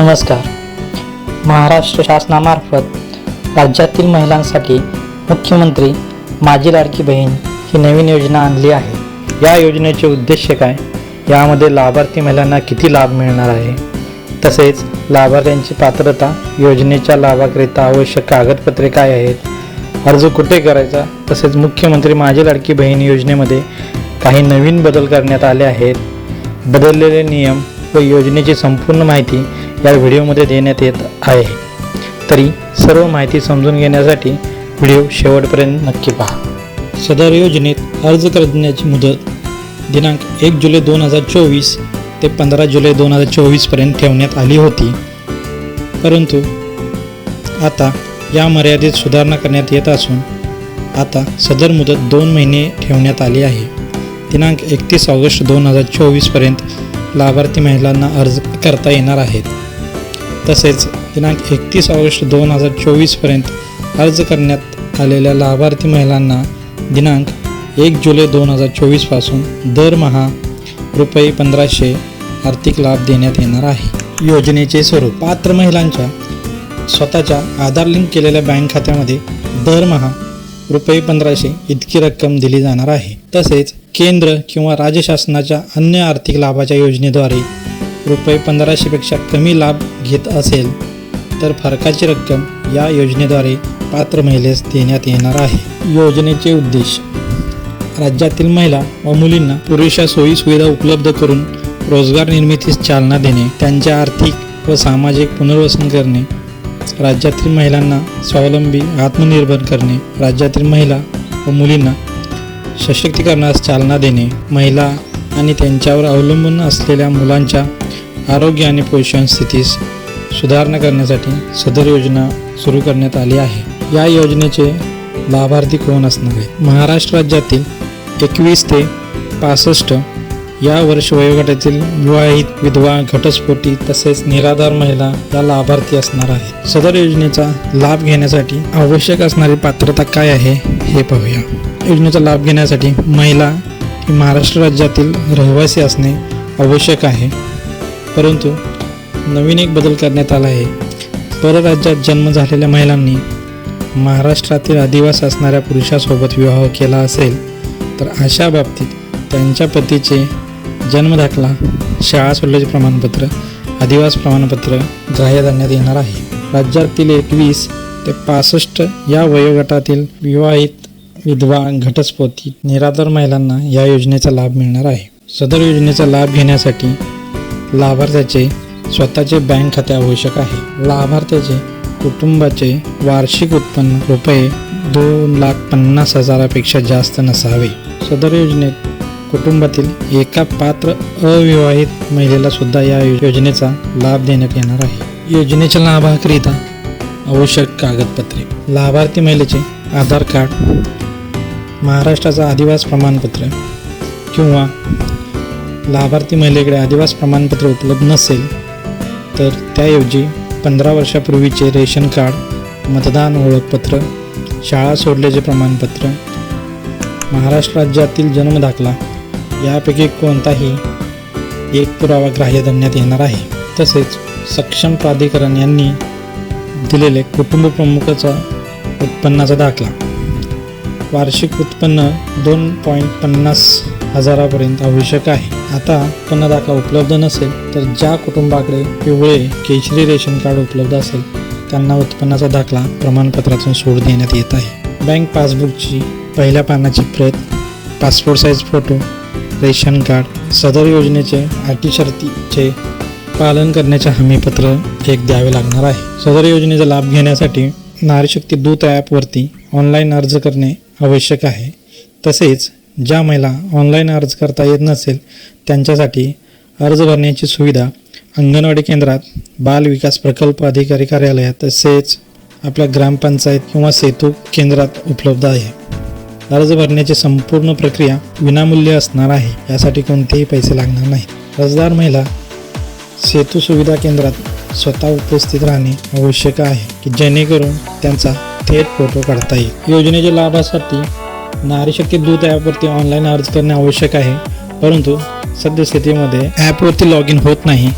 नमस्कार. महाराष्ट्र शासनामार्फत राज्यातील महिलांसाठी मुख्यमंत्री माझी लाडकी बहीण ही नवीन योजना आणली आहे. या योजनेचे उद्देश काय? यामध्ये लाभार्थी महिलांना किती लाभ मिळणार आहे? तसेच लाभार्थ्यांची पात्रता योजनेच्या लाभाकरिता आवश्यक कागदपत्रे काय आहेत? अर्ज कुठे करायचा? तसेच मुख्यमंत्री माझी लाडकी बहीण योजनेमध्ये काही नवीन बदल करण्यात आले आहेत. बदललेले नियम व योजनेची संपूर्ण माहिती या व्हिडिओमध्ये देण्यात येत आहे. तरी सर्व माहिती समजून घेण्यासाठी व्हिडिओ शेवटपर्यंत नक्की पहा. सदर योजनेत अर्ज करण्याची मुदत दिनांक एक जुलै दोन हजार चोवीस ते पंधरा जुलै दोन हजार चोवीसपर्यंत ठेवण्यात आली होती. परंतु आता या मर्यादेत सुधारणा करण्यात येत असून आता सदर मुदत दोन महिने ठेवण्यात आली आहे. दिनांक एकतीस ऑगस्ट दोन हजार चोवीसपर्यंत लाभार्थी महिलांना अर्ज करता येणार आहेत. तसेच दिनांक एकतीस ऑगस्ट दोन हजार चोवीसपर्यंत अर्ज करण्यात आलेल्या लाभार्थी महिलांना दिनांक एक जुलै दोन हजार चोवीसपासून दरमहा रुपये पंधराशे आर्थिक लाभ देण्यात येणार आहे. योजनेचे स्वरूप. पात्र महिलांच्या स्वतःच्या आधार लिंक केलेल्या बँक खात्यामध्ये दरमहा रुपये पंधराशे इतकी रक्कम दिली जाणार आहे. तसेच केंद्र किंवा राज्य शासनाच्या अन्य आर्थिक लाभाच्या योजनेद्वारे रुपये पंधराशेपेक्षा कमी लाभ घेत असेल तर फरकाची रक्कम या योजनेद्वारे पात्र महिलेस देण्यात येणार आहे. योजनेचे उद्देश राज्यातील महिला व मुलींना पुरेशा सोयी सुविधा उपलब्ध करून रोजगार निर्मितीस चालना देणे त्यांचे आर्थिक व सामाजिक पुनर्वसन करणे राज्यातील महिलांना स्वावलंबी आत्मनिर्भर करणे राज्यातील महिला व मुलींना सशक्तीकरणास चालना देणे महिला आणि त्यांच्यावर अवलंबून असलेल्या मुलांच्या आरोग्य आणि पोषण स्थितीस सुधारणा करण्यासाठी सदर योजना सुरू करण्यात आली आहे. या योजनेचे लाभार्थी कोण असणार आहे महाराष्ट्र राज्यातील एकवीस ते पासष्ट या वर्ष वयोगटातील विवाहित विधवा घटस्फोटी तसेच निराधार महिला या लाभार्थी असणार आहेत. सदर योजनेचा लाभ घेण्यासाठी आवश्यक असणारी पात्रता काय आहे हे पाहूया. योजनेचा लाभ घेण्यासाठी महिला की महाराष्ट्र राज्यातील रहिवासी असणे आवश्यक आहे. परंतु नवीन एक बदल करण्यात आला आहे. परराज्यात जन्म झालेल्या महिलांनी महाराष्ट्रातील आदिवासी असणाऱ्या पुरुषासोबत विवाह केला असेल तर अशा बाबतीत त्यांच्या पतीचे जन्मदाखला शाळा सोडल्याचे प्रमाणपत्र आदिवास प्रमाणपत्र ग्राह्य धरण्यात येणार आहे. राज्यातील एकवीस ते पासष्ट या वयोगटातील विवाहित विधवा घटस्फोटी निराधार महिलांना या योजनेचा लाभ मिळणार आहे. सदर योजनेचा लाभ घेण्यासाठी लाभार्थ्याचे स्वतःचे बँक खाते आवश्यक आहे. लाभार्थ्याचे कुटुंबाचे वार्षिक उत्पन्न रुपये दोन लाख पन्नास हजारापेक्षा जास्त नसावे. सदर योजनेत कुटुंबातील एका पात्र अविवाहित महिलेला सुद्धा या योजनेचा लाभ देण्यात येणार आहे. योजनेच्या लाभाकरिता आवश्यक कागदपत्रे. लाभार्थी महिलेचे आधार कार्ड महाराष्ट्राचा आदिवास प्रमाणपत्र किंवा लाभार्थी महिलेकडे आदिवास प्रमाणपत्र उपलब्ध नसेल तर त्याऐवजी पंधरा वर्षापूर्वीचे रेशन कार्ड मतदान ओळखपत्र शाळा सोडल्याचे प्रमाणपत्र महाराष्ट्र राज्यातील जन्मदाखला यापैकी कोणताही एक पुरावा ग्राह्य धरण्यात येणार आहे. तसेच सक्षम प्राधिकरण यांनी दिलेले कुटुंब प्रमुखाचा उत्पन्नाचा दाखला वार्षिक उत्पन्न दोन पॉईंट पन्नास हजारापर्यंत आवश्यक आहे. आता उत्पन्न दाखला उपलब्ध नसेल तर ज्या कुटुंबाकडे पिवळे केशरी रेशन कार्ड उपलब्ध असेल त्यांना उत्पन्नाचा दाखला प्रमाणपत्रातून सोड देण्यात येत आहे. बँक पासबुकची पहिल्या पानाची प्रत passport size photo ration card सदर योजनेचे अटी शर्तीचे पालन करण्याचे हमीपत्र एक द्यावे लागणार आहे. सदर योजनेचा लाभ घेण्यासाठी नारीशक्ती दूत ॲपवरती ऑनलाईन अर्ज करणे आवश्यक आहे. तसेच ज्या महिला ऑनलाईन अर्ज करता येत नसेल त्यांच्यासाठी अर्ज भरण्याची सुविधा अंगणवाडी केंद्रात बाल विकास प्रकल्प अधिकारी कार्यालयात तसेच आपल्या ग्रामपंचायत किंवा सेतू केंद्रात उपलब्ध आहे. अर्ज भरण्याची संपूर्ण प्रक्रिया विनामूल्य असणार आहे यासाठी कोणतेही पैसे लागणार नाही अर्जदार महिला सेतू सुविधा केंद्रात स्वतः उपस्थित राहणे आवश्यक आहे की जेणेकरून त्यांचा थेट फोटो काढता येईल. योजनेच्या लाभासाठी नारीशक्ती दूत ॲपवरती ऑनलाईन अर्ज करणे आवश्यक आहे. परंतु सद्यस्थितीमध्ये ॲपवरती लॉग इन होत नाही.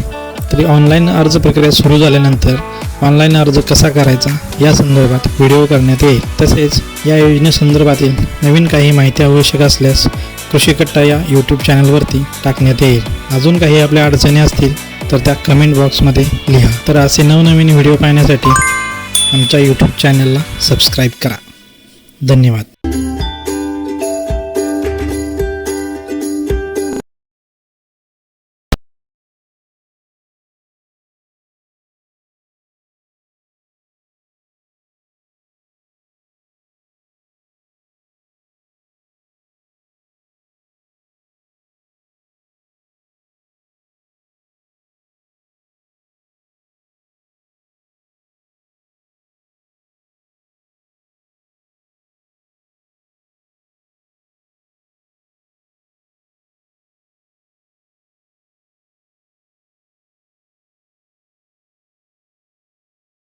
तरी ऑनलाईन अर्ज प्रक्रिया सुरू झाल्यानंतर ऑनलाईन अर्ज कसा करायचा या संदर्भात व्हिडिओ करण्यात येईल. तसेच या योजनेसंदर्भातील नवीन काही माहिती आवश्यक असल्यास कृषी कट्टा या यूट्यूब चॅनलवरती टाकण्यात येईल. अजून काही आपल्या अडचणी असतील तर त्या कमेंट बॉक्समध्ये लिहा. तर असे नवनवीन व्हिडिओ पाहण्यासाठी आमच्या यूट्यूब चॅनलला सबस्क्राईब करा. धन्यवाद.